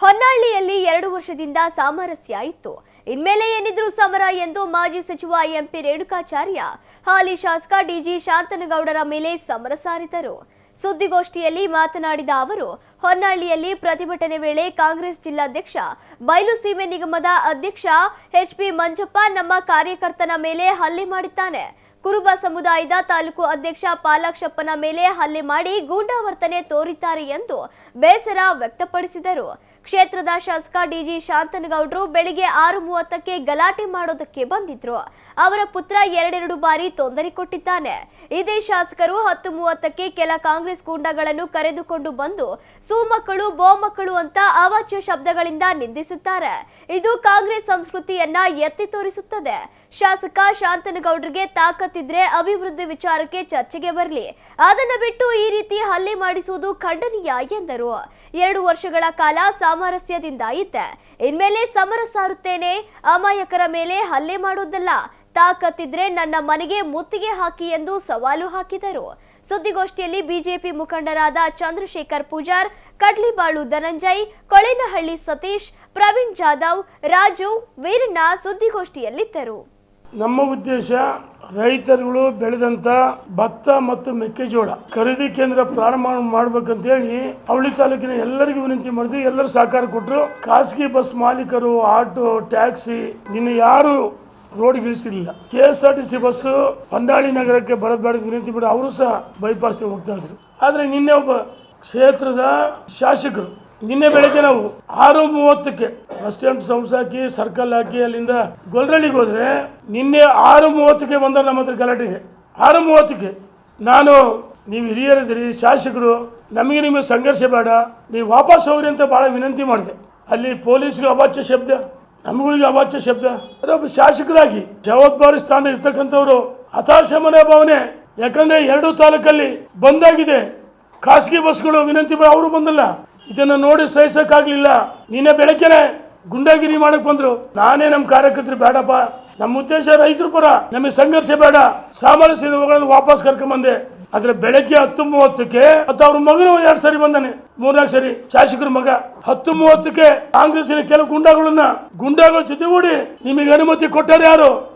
ಹೊನ್ನಾಳಿಯಲ್ಲಿ ಎರಡು ವರ್ಷದಿಂದ ಸಾಮರಸ್ಯ ಇತ್ತು. ಇನ್ಮೇಲೆ ಏನಿದ್ರು ಸಮರ ಎಂದು ಮಾಜಿ ಸಚಿವ ಎಂಪಿ ರೇಣುಕಾಚಾರ್ಯ, ಹಾಲಿ ಶಾಸಕ ಡಿಜಿ ಶಾಂತನಗೌಡರ ಮೇಲೆ ಸಮರ ಸಾರಿದರು. ಸುದ್ದಿಗೋಷ್ಠಿಯಲ್ಲಿ ಮಾತನಾಡಿದ ಅವರು, ಹೊನ್ನಾಳಿಯಲ್ಲಿ ಪ್ರತಿಭಟನೆ ವೇಳೆ ಕಾಂಗ್ರೆಸ್ ಜಿಲ್ಲಾಧ್ಯಕ್ಷ ಬಯಲುಸೀಮೆ ನಿಗಮದ ಅಧ್ಯಕ್ಷ ಎಚ್ಪಿ ಮಂಜಪ್ಪ ನಮ್ಮ ಕಾರ್ಯಕರ್ತನ ಮೇಲೆ ಹಲ್ಲೆ ಮಾಡಿದ್ದಾನೆ. ಕುರುಬ ಸಮುದಾಯದ ತಾಲೂಕು ಅಧ್ಯಕ್ಷ ಪಾಲಾಕ್ಷಪ್ಪನ ಮೇಲೆ ಹಲ್ಲೆ ಮಾಡಿ ಗೂಂಡಾವರ್ತನೆ ತೋರಿದ್ದಾರೆ ಎಂದು ಬೇಸರ ವ್ಯಕ್ತಪಡಿಸಿದರು. ಕ್ಷೇತ್ರದ ಶಾಸಕ ಡಿಜಿ ಶಾಂತನಗೌಡರು ಬೆಳಿಗ್ಗೆ ಆರು ಮೂವತ್ತಕ್ಕೆ ಗಲಾಟೆ ಮಾಡೋದಕ್ಕೆ ಬಂದಿದ್ರು. ಅವರ ಪುತ್ರ ಎರಡೆರಡು ಬಾರಿ ತೊಂದರೆ ಕೊಟ್ಟಿದ್ದಾನೆ. ಇದೇ ಶಾಸಕರು ಹತ್ತು ಮೂವತ್ತಕ್ಕೆ ಕೆಲ ಕಾಂಗ್ರೆಸ್ ಗೂಂಡಾಗಳನ್ನು ಕರೆದುಕೊಂಡು ಬಂದು ಸೂಮಕ್ಕಳು, ಬೋಮಕ್ಕಳು ಅಂತ ಅವಾಚ್ಯ ಶಬ್ದಗಳಿಂದ ನಿಂದಿಸುತ್ತಾರೆ. ಇದು ಕಾಂಗ್ರೆಸ್ ಸಂಸ್ಕೃತಿಯನ್ನ ಎತ್ತಿ ತೋರಿಸುತ್ತದೆ. ಶಾಸಕ ಶಾಂತನಗೌಡರಿಗೆ ತಾಕತ್ತಿದ್ರೆ ಅಭಿವೃದ್ಧಿ ವಿಚಾರಕ್ಕೆ ಚರ್ಚೆಗೆ ಬರಲಿ. ಅದನ್ನ ಬಿಟ್ಟು ಈ ರೀತಿ ಹಲ್ಲೆ ಮಾಡಿಸುವುದು ಖಂಡನೀಯ ಎಂದರು. ಎರಡು ವರ್ಷಗಳ ಕಾಲ ಸಾಮರಸ್ಯದಿಂದ ಇದ್ದೆ. ಇನ್ಮೇಲೆ ಸಮರ ಸಾರುತ್ತೇನೆ. ಅಮಾಯಕರ ಮೇಲೆ ಹಲ್ಲೆ ಮಾಡುವುದಲ್ಲ. ತಾಕತ್ತಿದ್ರೆ ನನ್ನ ಮನೆಗೆ ಮುತ್ತಿಗೆ ಹಾಕಿ ಎಂದು ಸವಾಲು ಹಾಕಿದರು. ಸುದ್ದಿಗೋಷ್ಠಿಯಲ್ಲಿ ಬಿಜೆಪಿ ಮುಖಂಡರಾದ ಚಂದ್ರಶೇಖರ್ ಪೂಜಾರ್, ಕಡ್ಲಿಬಾಳು ಧನಂಜಯ್, ಕೊಳೆನಹಳ್ಳಿ ಸತೀಶ್, ಪ್ರವೀಣ್ ಜಾಧವ್, ರಾಜು, ವೀರಣ್ಣ ಸುದ್ದಿಗೋಷ್ಠಿಯಲ್ಲಿದ್ದರು. ನಮ್ಮ ಉದ್ದೇಶ ರೈತರುಗಳು ಬೆಳೆದಂತ ಭತ್ತ ಮತ್ತು ಮೆಕ್ಕೆಜೋಳ ಖರೀದಿ ಕೇಂದ್ರ ಪ್ರಾರಂಭ ಮಾಡ್ಬೇಕಂತೇಳಿ ಅವಳಿ ತಾಲೂಕಿನ ಎಲ್ಲರಿಗೂ ವಿನಂತಿ ಮಾಡಿದ್ವಿ. ಎಲ್ಲರೂ ಸಹಕಾರ ಕೊಟ್ಟರು ಖಾಸಗಿ ಬಸ್ ಮಾಲೀಕರು, ಆಟೋ, ಟ್ಯಾಕ್ಸಿ ನಿನ್ನ ಯಾರು road ಇಳಿಸಿರಲಿಲ್ಲ. K S R T C bus ಹೊಂದಾಳಿ ನಗರಕ್ಕೆ ಬರೋದ್ ವಿನಂತಿ ಮಾಡಿ ಅವರು ಸಹ ಬೈಪಾಸ್ ಹೋಗ್ತಾ ಇದ್ರು. ಆದರೆ ನಿನ್ನೆ ಒಬ್ಬ ಕ್ಷೇತ್ರದ ಶಾಸಕರು ನಿನ್ನೆ ಬೆಳಗ್ಗೆ ನಾವು ಆರು ಮೂವತ್ತಕ್ಕೆ ಬಸ್ ಸ್ಟ್ಯಾಂಡ್ ಸೌಂಡ್ಸ್ ಹಾಕಿ ಸರ್ಕಲ್ ಹಾಕಿ ಅಲ್ಲಿಂದ ಗೊಲ್ರಳ್ಳಿಗೆ ಹೋದ್ರೆ ನಿನ್ನೆ ಆರು ಮೂವತ್ತಕ್ಕೆ ಬಂದ ನಮ್ಮ ಹತ್ರ ಗಲಾಟೆಗೆ ಆರು ಮೂವತ್ತಕ್ಕೆ. ನಾನು, ನೀವು ಹಿರಿಯರಿದ್ದೀರಿ, ಶಾಸಕರು, ನಮಗೆ ನಿಮಗೆ ಸಂಘರ್ಷ ಬೇಡ, ನೀವು ವಾಪಸ್ ಹೋಗ್ರಿ ಅಂತ ಭಾಳ ವಿನಂತಿ ಮಾಡಿದೆ. ಅಲ್ಲಿ ಪೊಲೀಸ್ಗೆ ಅವಾಚ್ಯ ಶಬ್ದ, ನಮಗಳಿಗೆ ಅವಾಚ್ಯ ಶಬ್ದ. ಒಬ್ಬ ಶಾಸಕರಾಗಿ ಜವಾಬ್ದಾರಿ ಸ್ಥಾನ ಇರ್ತಕ್ಕಂಥವ್ರು ಹತಾಶ ಮನೋಭಾವನೆ ಯಾಕಂದ್ರೆ ಎರಡು ತಾಲೂಕಲ್ಲಿ ಬಂದಾಗಿದೆ. ಖಾಸಗಿ ಬಸ್ಗಳು ವಿನಂತಿ, ಅವರು ಬಂದಲ್ಲ. ಇದನ್ನ ನೋಡಿ ಸಹಿಸಕ್ಕಾಗ್ಲಿಲ್ಲ. ನಿನ್ನೆ ಬೆಳಗ್ಗೆನೆ ಗುಂಡಾಗಿರಿ ಮಾಡಕ್ ಬಂದ್ರು. ನಾನೇ ನಮ್ಮ ಕಾರ್ಯಕರ್ತರು ಬೇಡಪ್ಪ. ನಮ್ಮ ಉದ್ದೇಶ ರೈತರ ಪರ. ನಮಗೆ ಸಂಘರ್ಷ ಬೇಡ. ಸಾಮರಸ್ಯದ ಮಗಳನ್ನು ವಾಪಸ್ ಕರ್ಕೊಂಡ್ ಬಂದೆ. ಆದ್ರೆ ಬೆಳಗ್ಗೆ ಹತ್ತು ಮೂವತ್ತಕ್ಕೆ ಮತ್ತು ಅವ್ರ ಮಗನು ಎರಡು ಸರಿ ಬಂದಾನೆ. ಮೂರ್ನಾಲ್ಕು ಸರಿ. ಶಾಸಕರ ಮಗ. ಹತ್ತು ಮೂವತ್ತಕ್ಕೆ ಕಾಂಗ್ರೆಸ್ಸಿನ ಕೆಲವು ಗುಂಡಾಗಳನ್ನ, ಗುಂಡಾಗಳ ಜೊತೆಗೂಡಿ ನಿಮಗೆ ಅನುಮತಿ ಕೊಟ್ಟಾರೆ ಯಾರು?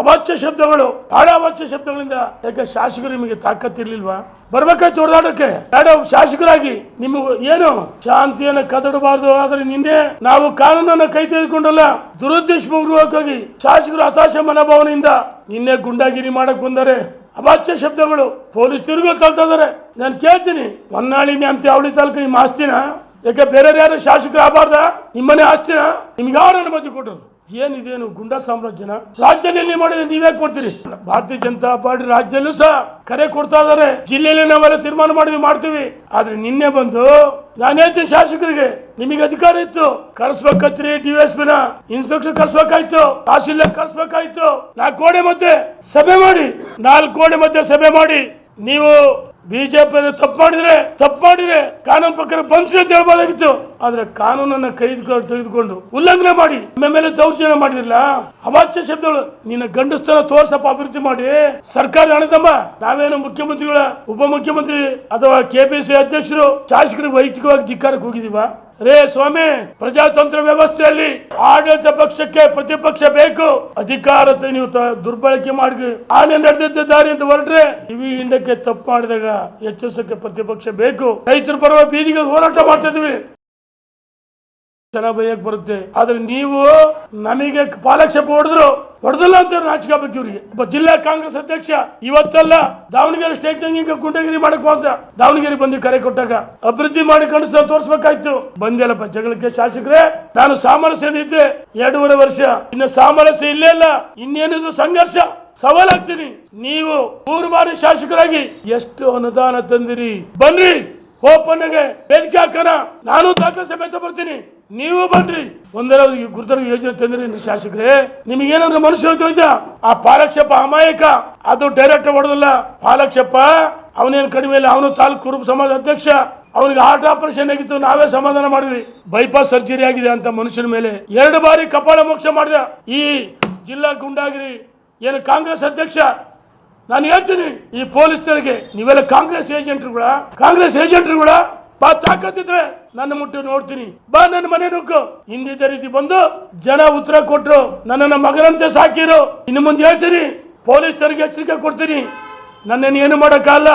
ಅವಾಚ್ಯ ಶಬ್ದಗಳು, ಬಹಳ ಅವಾಚ್ಯ ಶಬ್ದಗಳಿಂದ ಯಾಕೆ ಶಾಸಕರು ನಿಮಗೆ ತಾಕತ್ತಿರ್ಲಿಲ್ವಾ? ಬರ್ಬೇಕಾಯ್ತು ಹೊರದಾಡಕ್ಕೆ ಬೇಡ ಶಾಸಕರಾಗಿ ನಿಮಗೆ ಏನು? ಶಾಂತಿಯನ್ನು ಕದಡಬಾರದು, ಆದ್ರೆ ನಿನ್ನೆ ನಾವು ಕಾನೂನನ್ನ ಕೈ ತೆಗೆದುಕೊಂಡಲ್ಲ, ದುರುದ್ದೇಶಪೂರ್ವಕವಾಗಿ ಶಾಸಕರು ಹತಾಶ ಮನೋಭಾವನೆಯಿಂದ ನಿನ್ನೆ ಗುಂಡಾಗಿರಿ ಮಾಡಕ್ ಬಂದರೆ, ಅವಾಚ್ಯ ಶಬ್ದಗಳು ಪೊಲೀಸ್ ತಿರುಗೋ ಇದಾರೆ ನಾನು ಕೇಳ್ತೀನಿ, ಹೊನ್ನಾಳಿ ಮ್ಯಾಮ್ತಿ ಅವಳಿ ತಾಲೂಕು ನಿಮ್ಮ ಆಸ್ತಿನ? ಯಾಕೆ ಬೇರೆ ಯಾರು ಶಾಸಕರು ಆಗಬಾರ್ದ? ನಿಮ್ಮನೆ ಆಸ್ತಿನ? ನಿಮ್ಗೆ ಯಾರು ಅನುಮತಿ ಕೊಟ್ಟರು? ಏನಿದೇನು ಗುಂಡಾ ಸಾಮ್ರಾಜ್ಯನ? ರಾಜ್ಯದಲ್ಲಿ ಮಾಡಿದ್ರೆ ನೀವೇ ಕೊಡ್ತೀರಿ. ಭಾರತೀಯ ಜನತಾ ಪಾರ್ಟಿ ರಾಜ್ಯದಲ್ಲೂ ಸಹ ಕರೆ ಕೊಡ್ತಾ ಇದಾರೆ ಜಿಲ್ಲೆಯಲ್ಲಿ ನಾವೆಲ್ಲ ತೀರ್ಮಾನ ಮಾಡಿ ಮಾಡ್ತೀವಿ. ಆದ್ರೆ ನಿನ್ನೆ ಬಂದು ನಾನು ಹೇಳ್ತೀನಿ ಶಾಸಕರಿಗೆ, ನಿಮಗೆ ಅಧಿಕಾರ ಇತ್ತು. ಕರ್ಸ್ಬೇಕತ್ರಿ ಡಿ ಎಸ್ ಪಿನ. ಇನ್ಸ್ಪೆಕ್ಟರ್ ಕರ್ಸ್ಬೇಕಾಯ್ತು ತಹಸೀಲ್ದಾರ್ ಕರ್ಸ್ಬೇಕಾಯ್ತು. ನಾಲ್ಕು ಕೋಡೆ ಮಧ್ಯೆ ಸಭೆ ಮಾಡಿ, ನಾಲ್ಕು ಕೋಡೆ ಮಧ್ಯೆ ಸಭೆ ಮಾಡಿ, ನೀವು ಬಿಜೆಪಿ ತಪ್ಪು ಮಾಡಿದ್ರೆ ತಪ್ಪು ಮಾಡಿದ್ರೆ ಕಾನೂನು ಪ್ರಕಾರ ಬಂಧಿಸಿ ಅಂತ ಹೇಳ್ಬೋದಾಗಿತ್ತು. ಆದ್ರೆ ಕಾನೂನನ್ನ ಕೈ ತೆಗೆದುಕೊಂಡು ಉಲ್ಲಂಘನೆ ಮಾಡಿ ಮೇಲೆ ದೌರ್ಜನ್ಯ ಮಾಡಿದ್ರಲ್ಲ, ಅವಾಚ್ಯ ಶಬ್ದಗಳು. ನಿನ್ನ ಗಂಡಸ್ತನ ತೋರ್ಸಪ್ಪ, ಅಭಿವೃದ್ಧಿ ಮಾಡಿ. ಸರ್ಕಾರ ಹಣದಮ್ಮ ನಾವೇನು ಮುಖ್ಯಮಂತ್ರಿಗಳ ಉಪಮುಖ್ಯಮಂತ್ರಿ ಅಥವಾ ಕೆಪಿಸಿ ಅಧ್ಯಕ್ಷರು, ಶಾಸಕರಿಗೆ ವೈಯಕ್ತಿಕವಾಗಿ ಧಿಕ್ಕಾರಕ್ಕೆ ಹೋಗಿದೀವ ರೇ ಸ್ವಾಮಿ, ಪ್ರಜಾತಂತ್ರ ವ್ಯವಸ್ಥೆಯಲ್ಲಿ ಆಡಳಿತ ಪಕ್ಷಕ್ಕೆ ಪ್ರತಿಪಕ್ಷ ಬೇಕು. ಅಧಿಕಾರ ನೀವು ದುರ್ಬಳಕೆ ಮಾಡಿ ಆನೆ ನಡೆದಿದ್ದ ಅಂತ ಹೊರಟ್ರೆ ಇವಿ ಹಿಂದಕ್ಕೆ ತಪ್ಪು ಮಾಡಿದಾಗ ಎಚ್ಚರಿಸಕ್ಕೆ ಪ್ರತಿಪಕ್ಷ ಬೇಕು. ರೈತರ ಪರವಾಗಿ ಬೀದಿಗೆ ಹೋರಾಟ ಮಾಡ್ತಿದ್ವಿ. ಜನ ಬೈಯಕ್ ಬರುತ್ತೆ. ಆದ್ರೆ ನೀವು ನಮಗೆ ಪಾಲಕ್ಷೇಪ ಹೊಡೆದ್ರು ಹೊಡೆದಲ್ಲ ಅಂತ ನಾಚಿಕೆ ಆಗ್ಬೇಕು ಇವ್ರಿಗೆ. ಜಿಲ್ಲಾ ಕಾಂಗ್ರೆಸ್ ಅಧ್ಯಕ್ಷ ಇವತ್ತಲ್ಲ ದಾವಣಗೆರೆ ಸ್ಟೇಟ್ ಹಿಂಗ ಗುಂಡಗಿರಿ ಮಾಡಕ್ ಅಂತ ದಾವಣಗೆರೆ ಬಂದು ಕರೆ ಕೊಟ್ಟಾಗ ಅಭಿವೃದ್ಧಿ ಮಾಡಿ ಕಣಸ ತೋರಿಸ್ಬೇಕಾಯ್ತು. ಬಂದಿಲ್ಲಪ್ಪ ಜಗಳಕ್ಕೆ ಶಾಸಕರೇ, ನಾನು ಸಾಮರಸ್ಯದ ಇದ್ದೆ. ಎರಡೂವರೆ ವರ್ಷ. ಇನ್ನು ಸಾಮರಸ್ಯ ಇಲ್ಲೇ ಇಲ್ಲ. ಇನ್ನೇನಿದ್ರು ಸಂಘರ್ಷ. ಸವಾಲಾಗ್ತೀನಿ. ನೀವು ಮೂರು ಬಾರಿ ಶಾಸಕರಾಗಿ ಎಷ್ಟು ಅನುದಾನ ತಂದಿರಿ? ಬನ್ರಿ. ಓಪನ್ಗೆ ವೇದಿಕೆ ಹಾಕೋಣ. ನಾನು ದಾಖಲೆ ಸಮೇತ ಬರ್ತೀನಿ. ನೀವು ಬನ್ರಿ. ಒಂದರ ಗುರುತರ ಯೋಜನೆ ತಂದ್ರಿ ಶಾಸಕರೇ, ನಿಮಗೇನಂದ್ರೆ ಮನುಷ್ಯ ಹೋಯ್ತಾ ಆ ಪಾಲಕ್ಷಪ್ಪ ಅಮಾಯಕ. ಅದು ಡೈರೆಕ್ಟ್ ಹೊಡೆದಲ್ಲ. ಪಾಲಕ್ಷಪ್ಪ, ಅವನೇನು ಕಡಿಮೆ ಇಲ್ಲ. ಅವನು ತಾಲೂಕು ಕುರುಬ ಸಮಾಜ ಅಧ್ಯಕ್ಷ. ಅವನಿಗೆ ಹಾರ್ಟ್ ಆಪರೇಷನ್ ಆಗಿತ್ತು. ನಾವೇ ಸಮಾಧಾನ ಮಾಡಿದ್ವಿ. ಬೈಪಾಸ್ ಸರ್ಜರಿ ಆಗಿದೆ ಅಂತ ಮನುಷ್ಯನ ಮೇಲೆ ಎರಡು ಬಾರಿ ಕಪಾಳ ಮೋಕ್ಷ ಮಾಡಿದ ಈ ಜಿಲ್ಲಾ ಗುಂಡಾಗಿರಿ. ಏನು ಕಾಂಗ್ರೆಸ್ ಅಧ್ಯಕ್ಷ ನಾನು ಹೇಳ್ತೀನಿ, ಈ ಪೊಲೀಸರಿಗೆ ನೀವೆಲ್ಲ ಕಾಂಗ್ರೆಸ್ ಏಜೆಂಟ್ರುಗಳ ಕಾಂಗ್ರೆಸ್ ಏಜೆಂಟ್ರುಗಳ ಬಾ ತಾಕತ್ತಿದ್ರೆ ನನ್ನ ಮುಟ್ಟಿ ನೋಡ್ತೀನಿ. ಬಾ ನನ್ನ ಮನೆ ನುಗ್ಗು. ಹಿಂದಿದ್ದ ರೀತಿ ಬಂದು ಜನ ಉತ್ತರ ಕೊಟ್ರು. ನನ್ನನ್ನ ಮಗನಂತೆ ಸಾಕಿರು. ಇನ್ನು ಮುಂದೆ ಹೇಳ್ತೀನಿ ಪೊಲೀಸರಿಗೆ ಎಚ್ಚರಿಕೆ ಕೊಡ್ತೀನಿ. ನನ್ನನ್ನು ಏನು ಮಾಡೋಕ್ಕಾಗಲ್ಲ.